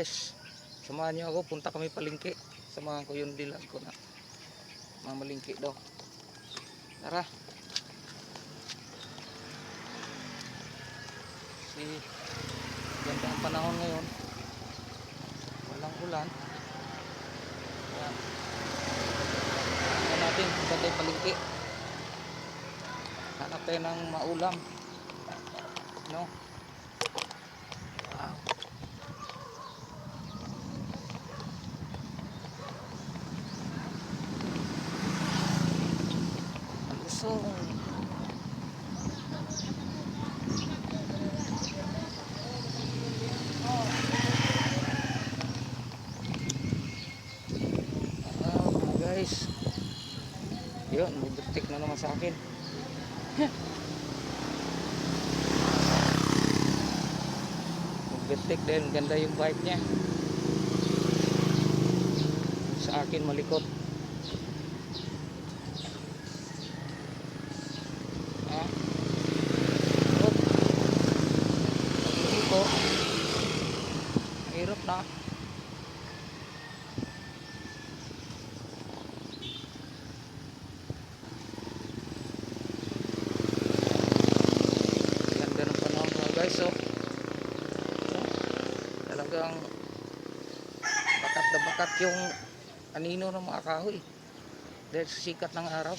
guys. Samahan niyo ako, punta kami palingki. Samahan ko yung dilag ko na mamalingki daw. Tara. Si ganda ang panahon ngayon. Walang ulan. Ayan. Tingnan natin saan tayo palingki. Hanap tayo ng maulam. No? Wow. Ah, mga guys. Yun, may butik na naman sa akin. Magbetik din, ganda yung bike niya. Sa akin malikot. Ah. Hop. Hindi ko. Hirap na. Ganda ng panahon mga guys oh. Talagang bakat na bakat yung anino ng mga kahoy. Dahil sikat ng araw.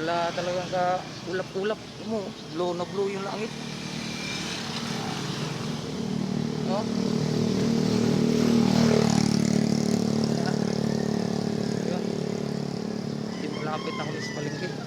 Wala talagang ka ulap-ulap mo. Blue na blue yung langit. Oh. Yun. Hindi malapit kami sa palengke.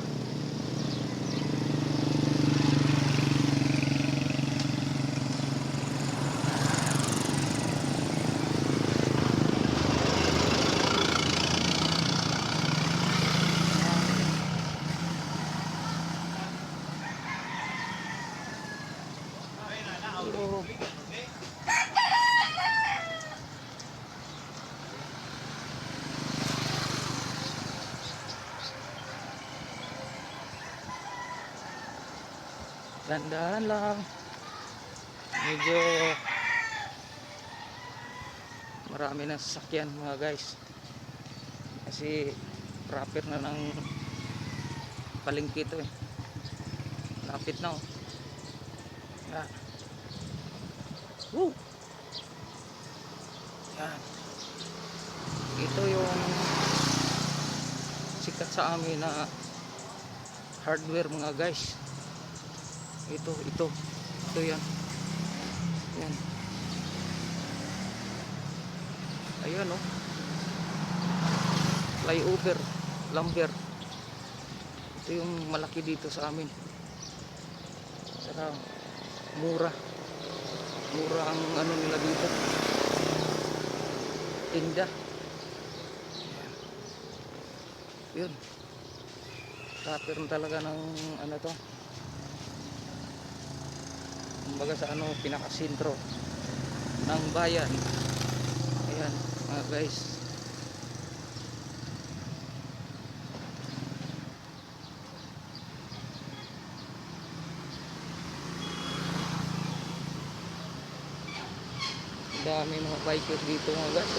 Dandahan lang. Medyo marami ng sasakyan mga guys. Kasi proper na ng palengke ito eh. Lapit na oh. Yan. Woo! Yan. Ito yung sikat sa amin na hardware mga guys. Ito, ito. Ito yan. Yan. Ayan oh. Flyover. Lumber. Ito yung malaki dito sa amin. Saka mura. Mura ang ano nila dito. Tinda. Yun. Proper talaga ng ano to. Kumbaga sa ano pinakasentro ng bayan. Ayan, mga guys. dami mga bikers dito mga guys.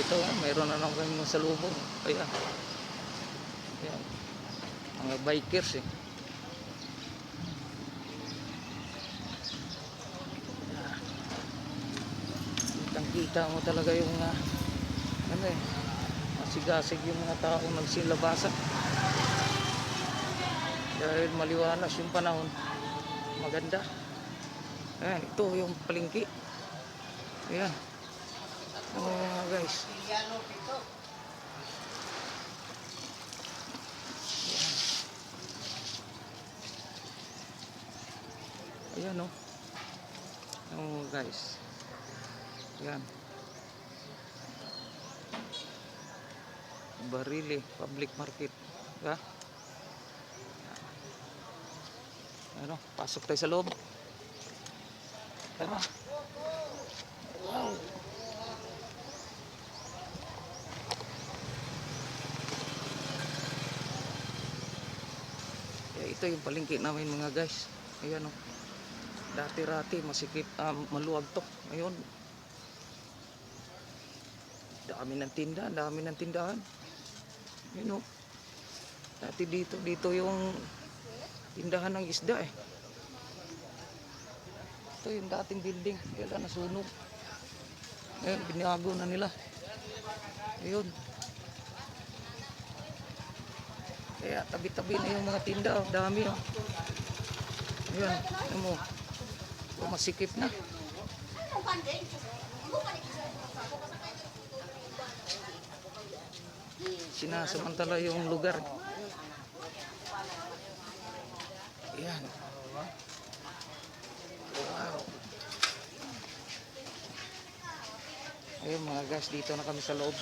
Ito nga mayroon na naman kami sa lubong ayan. Ayan. Mga bikers eh kitang kita mo talaga yung uh, ano eh masigasig yung mga tao nagsilabasan dahil maliwalas yung panahon maganda ayan ito yung palingki Ayan. Oh, mga guys. Ayan oh. Oh guys. Ayan. Barili public market. Ha? Ano, pasok tayo sa loob. Tara. Wow. Kaya ito yung palengke namin mga guys. Ayan oh. Dati-rati, masikip, ah, maluwag to. Ngayon, dami ng tinda, dami ng tindahan. Yun o. Dati dito, dito yung tindahan ng isda eh. Ito yung dating building, kaya nasunog. Ngayon, binago na nila. Ayun. Kaya tabi-tabi na yung mga tinda, oh. dami oh. Ayun, ano mo. Masikip na. Sinasamantala yung lugar. Ayan. Wow. Ayun mga guys, dito na kami sa loob.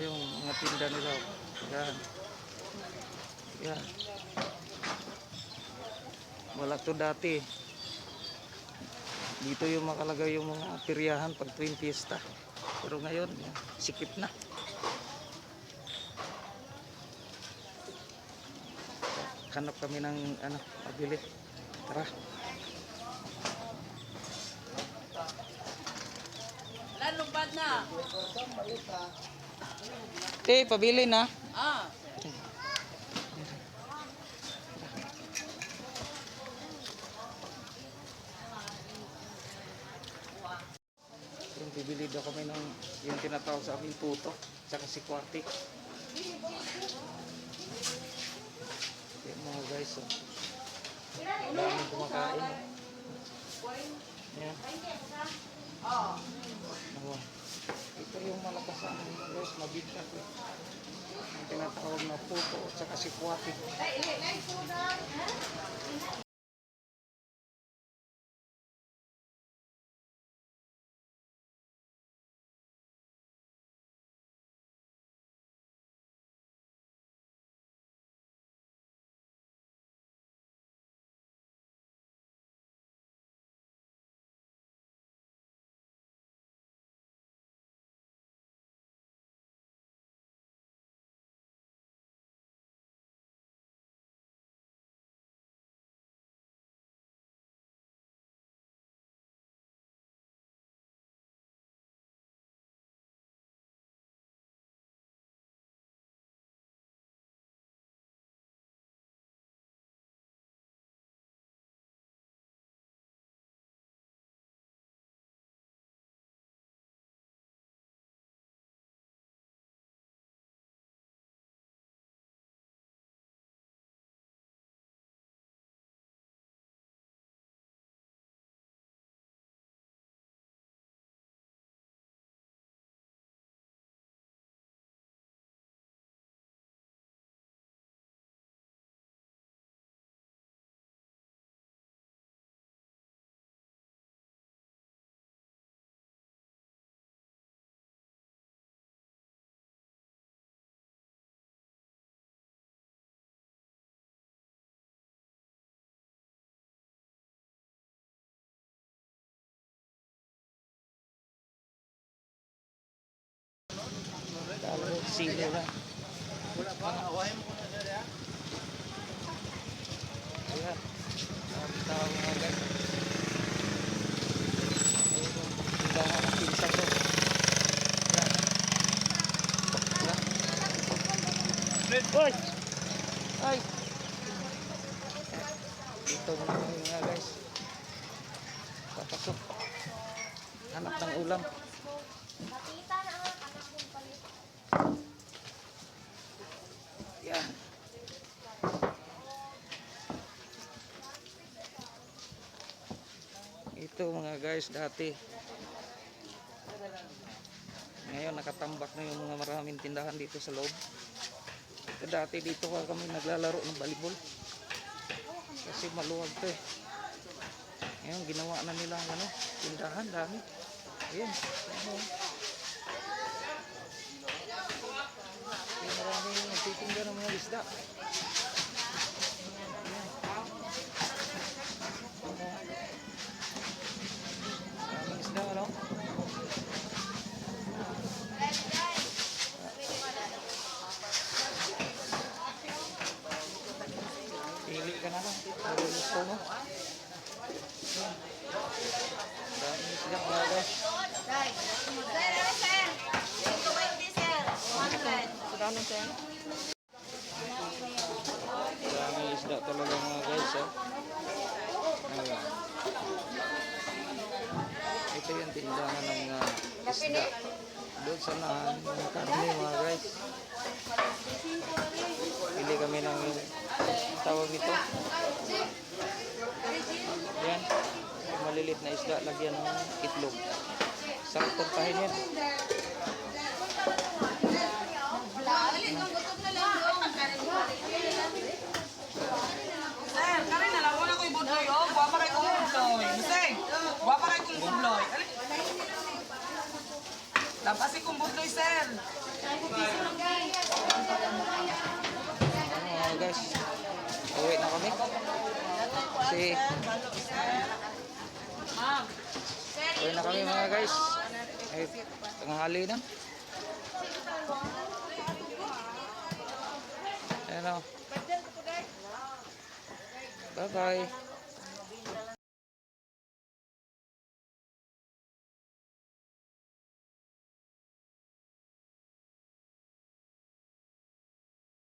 Yung mga tinda nila. Yan. Yan. Wala to dati. Dito yung makalagay yung mga piryahan pag tuwing fiesta. Pero ngayon, yan, sikip na. Hanap kami ng ano, mabili. Tara. Lalubad na. Eh, pabili na. Ah. Bibili daw kami ng yung tinatawag sa amin puto, tsaka si kwati. Yan mga guys, oh. Ang daming kumakain. oh. Yan. Ano, ito yung malakas sa amin guys, mabigla ko. Yung tinatawag na puto, tsaka si kwati. Talo, silo lang. Ayan. Ang tao mga guys. Ayun, yung tindahan ng pinsan ko. Ayan. Ayan. Oy! Ay! Dito muna mga guys. Papasok. Hanap ng ulam. Makita na ang anak mong palit. Yan. Ito mga guys dati. Ngayon nakatambak na yung mga maraming tindahan dito sa loob. Ito dati dito ka kami naglalaro ng volleyball. Kasi maluwag to eh. Ngayon ginawa na nila ano, tindahan dami. Ayan. Ano. Yung maraming nagtitinda ng mga isda. Malinis po, no? Dami na silang umaga. Salamat, sir. Dami isda talaga mga guys, ha? Ito yung tindahan ng uh, isda. Doon sa ng karne mga guys. Pili kami ng tawag ito. Yan. Malilit na isda. Lagyan ng itlog. Sarap puntahin yan. Sir, kari na lang. Wala ko yung budloy. Oh, guwapa rin kong budloy. Sir, guwapa rin kong budloy. Ali. Lapasi kong budloy, sir. Mga guys. Uwi na kami. Ma'am. uwi na kami mga guys. Ay, tanghali na. Ayan o. Bye-bye.